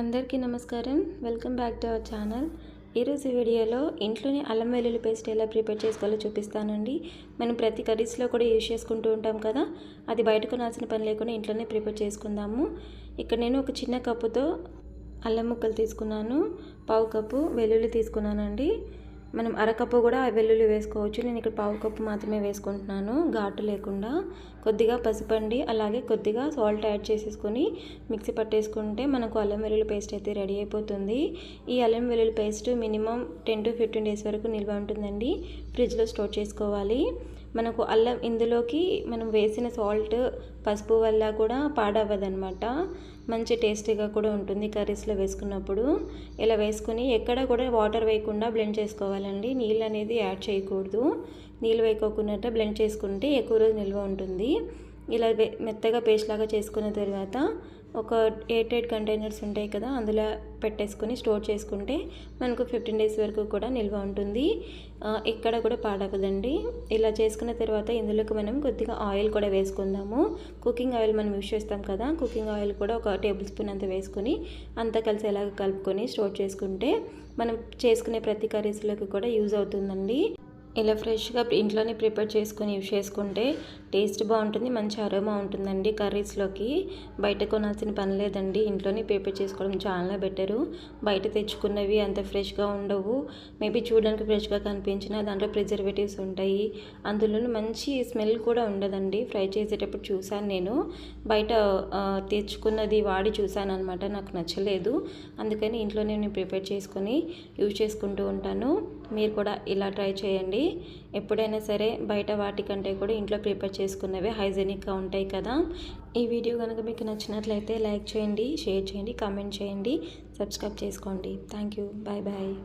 అందరికీ నమస్కారం. Welcome back to our channel. ఈరోజు వీడియోలో ఇంట్లోనే అల్లం వెల్లుల్లి పేస్ట్ ఎలా ప్రిపేర్ చేసుకోవాలో చూపిస్తానండి. మనం ప్రతి కర్రీస్లో కూడా యూజ్ చేసుకుంటూ ఉంటాం కదా. అది బయట కొనాల్సిన పని లేకుండా ఇంట్లోనే ప్రిపేర్ చేసుకుందాము. ఇక్కడ నేను ఒక చిన్న కప్పుతో అల్లం ముక్కలు తీసుకున్నాను. పావు కప్పు వెల్లుల్లి తీసుకున్నానండి. మనం అరకప్పు కూడా వెల్లుల్లి వేసుకోవచ్చు. నేను ఇక్కడ పావు కప్పు మాత్రమే వేసుకుంటున్నాను. ఘాటు లేకుండా కొద్దిగా పసుపండి అలాగే కొద్దిగా సాల్ట్ యాడ్ చేసేసుకొని మిక్సీ పట్టేసుకుంటే మనకు అల్లం వెల్లుల్లి పేస్ట్ అయితే రెడీ అయిపోతుంది. ఈ అల్లం వెల్లుల్లి paste minimum ten to fifteen days వరకు నిల్వ ఉంటుందండి. ఫ్రిడ్జ్లో స్టోర్ చేసుకోవాలి. మనకు అల్లం ఇందులోకి మనం వేసిన సాల్ట్ పసుపు వల్ల కూడా పాడవ్వదనమాట మంచి టేస్టీగా కూడా ఉంటుంది కర్రీస్లో వేసుకున్నప్పుడు. ఇలా వేసుకుని ఎక్కడ కూడా వాటర్ వేయకుండా బ్లెండ్ చేసుకోవాలండి. నీళ్ళు అనేది యాడ్ చేయకూడదు. నీళ్ళు వేయకోకుండా బ్లెండ్ చేసుకుంటే ఎక్కువ రోజు నిల్వ ఉంటుంది. ఇలా మెత్తగా పేస్ట్ లాగా చేసుకున్న తర్వాత ఒక ఎయిట్ ఎయిట్ కంటైనర్స్ ఉంటాయి కదా అందులో పెట్టేసుకొని స్టోర్ చేసుకుంటే మనకు ఫిఫ్టీన్ డేస్ వరకు కూడా నిల్వ ఉంటుంది. ఎక్కడ కూడా పాడవదండి. ఇలా చేసుకున్న తర్వాత ఇందులోకి మనం కొద్దిగా ఆయిల్ కూడా వేసుకుందాము. కుకింగ్ ఆయిల్ మనం యూస్ చేస్తాం కదా కుకింగ్ ఆయిల్ కూడా ఒక టేబుల్ స్పూన్ అంత వేసుకొని అంతా కలిసి ఎలాగ కలుపుకొని స్టోర్ చేసుకుంటే మనం చేసుకునే ప్రతి కర్రీస్లోకి కూడా యూజ్ అవుతుందండి. ఇలా ఫ్రెష్గా ఇంట్లోనే ప్రిపేర్ చేసుకొని యూస్ చేసుకుంటే టేస్ట్ బాగుంటుంది మంచి అరోమా ఉంటుందండి కర్రీస్లోకి. బయట కొనాల్సిన పని లేదండి ఇంట్లోనే ప్రిపేర్ చేసుకోవడం చాలా బెటరు. బయట తెచ్చుకున్నవి అంత ఫ్రెష్గా ఉండవు. మేబీ చూడడానికి ఫ్రెష్గా కనిపించిన దాంట్లో ప్రిజర్వేటివ్స్ ఉంటాయి. అందులోనూ మంచి స్మెల్ కూడా ఉండదండి. ఫ్రై చేసేటప్పుడు చూశాను నేను. బయట తెచ్చుకున్నది వాడి చూశాను అనమాట నాకు నచ్చలేదు. అందుకని ఇంట్లోనే నేను ప్రిపేర్ చేసుకొని యూజ్ చేసుకుంటూ ఉంటాను. మీరు కూడా ఇలా ట్రై చేయండి. ఎప్పుడైనా సరే బయట వాటికంటే కూడా ఇంట్లో ప్రిపేర్ చేసుకున్నవే హైజెనిక్గా ఉంటాయి కదా. ఈ వీడియో కనుక మీకు నచ్చినట్లయితే లైక్ చేయండి షేర్ చేయండి కామెంట్ చేయండి సబ్స్క్రైబ్ చేసుకోండి. Thank you bye bye.